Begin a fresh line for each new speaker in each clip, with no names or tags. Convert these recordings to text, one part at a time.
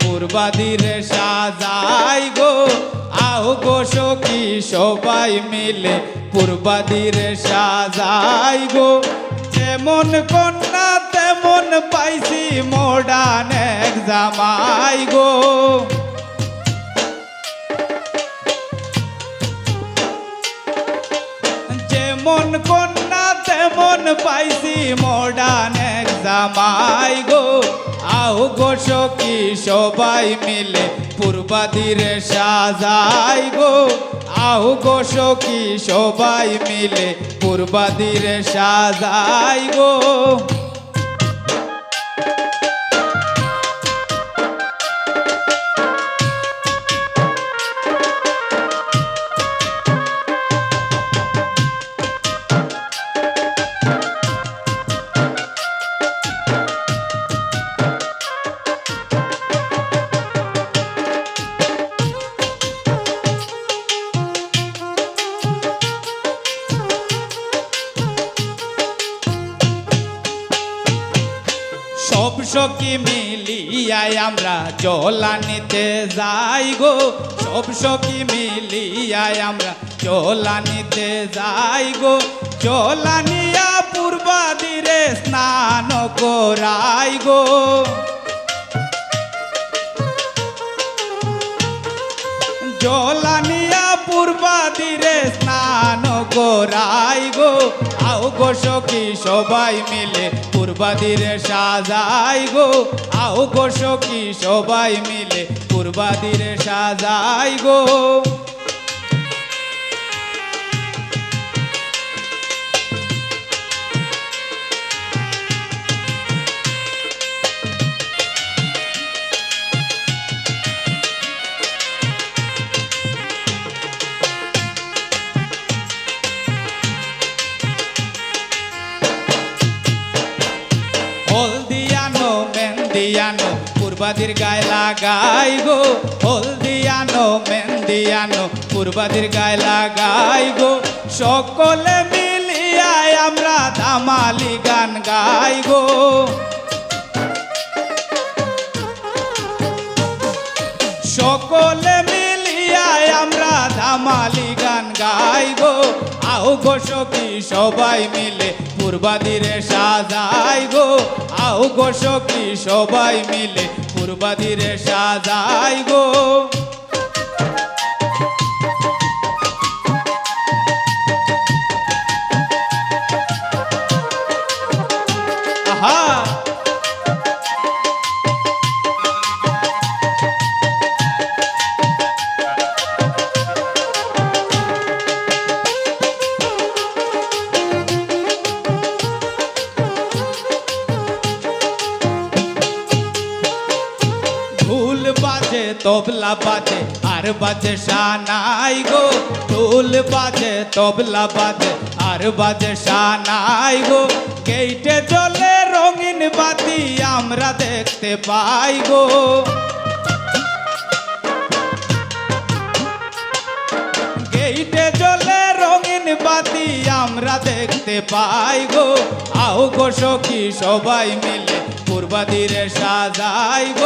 পূর্বাদিরে সাজাই গো। আও গো সখী, সবাই মিলে পূর্বাদিরে সাজাই গো। যেমন কন্যা, তেমন পাইছি মোডান এক জামাই গো। যেমন কন্যা, তেমন পাইছি মোডান এক জামাই গো। আও গো সখী, সবাই মিলে পূর্বাদিরে সাজাই গো। আও গো সখী, সবাই মিলে পূর্বাদিরে সাজাই গো। সখী মিলিয়াই আমরা জলানিতে যাই গো। সব সখী মিলিয়াই আমরা জলানিতে যাই গো। জলানিয়া পূর্বাদিরে স্নান করাই গো। জলানিয়া পূর্বাদিরে স্নান করাই গো। আও গো সবাই মিলে পূর্বাদির সাজাই গো। আও গো সখী সবাই মিলে পূর্বাদির সাজাই গো। পূর্বাদির গায়ে লাগাই গো, হলদিয়ানো মেন্দিয়ানো পূর্বাদির গায়ে লাগাই গো। সকলে মিলিয়ায় আমরা দামালি গান গাই গো। সকলে মিলিয়ায় আমরা ধামালি গান গাই গো। আও গো সখী সবাই মিলে পূর্বাদিরে সাজাই আও গো সখী সবাই মিলে? পূর্বাদিরে সাজাই গো। তবলা বাজে, আর বাজে সানাই গো। ঢোল বাজে, তবলা বাজে, আর বাজে সানাই গো। গেইটে জলে রঙিন বাতি আমরা দেখতে পাই গো। গেইটে জলে রঙিন বাতি আমরা দেখতে পাই গো। আও গো সখী সবাই মিলে পূর্বাদিরে সাজাইব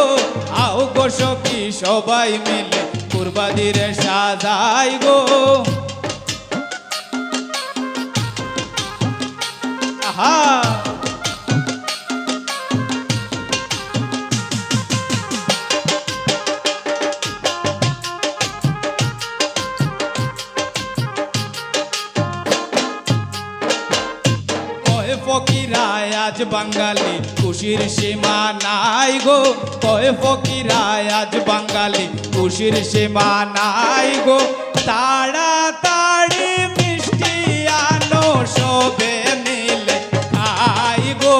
আও গো সখী সবাই মিলে পূর্বাদিরে সাজাই ফকিরায় আজ বাঙালি, খুশির সীমা নাই গো। কয় ফকিরায় আজ বাঙালি, খুশির সীমা নাই গো। তাড়াতাড়ি মিষ্টি আনো, সবে মিলে খাই গো।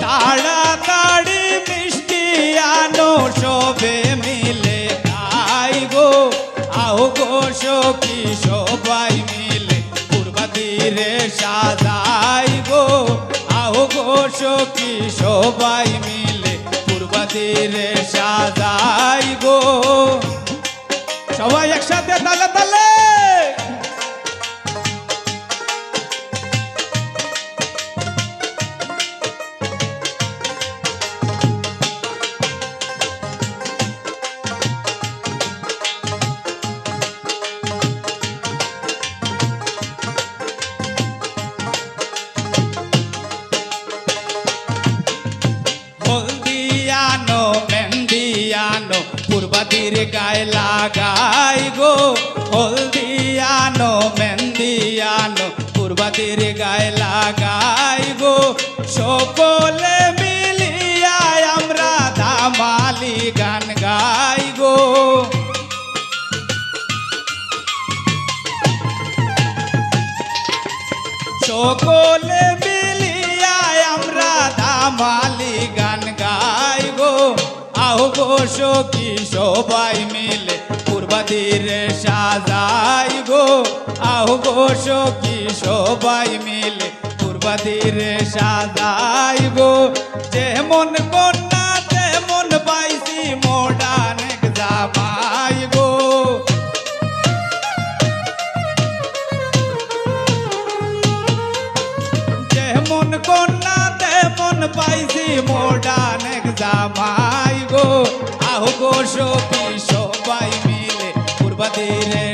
তাড়াতাড়ি সাজাই গো আও গো সখী সবাই মিলে পূর্বাদিরে সাজাই গো। সবাই একসাথে তালে তালে পূর্বাদির গায়ে লাগাই গো। হলদিয়ানো মেন্দিয়ানো পূর্বাদির গায়ে লাগাই গো। সকলে মিলিয়া আমরা ধামালি গান গাই গো। সকলে সখী সবাই মিলে? পূর্বাদিরে সাজাই গো। আহ গো সখী সবাই মিলে? পূর্বাদিরে সাজাই গো। যেমন কন্যা, তেমন পাইছি মোডান জামাই গো। যেমন কন্যা, তেমন পাইছি মোডান জামাই গো। গো সখী সবাই মিলে পূর্বাদিরে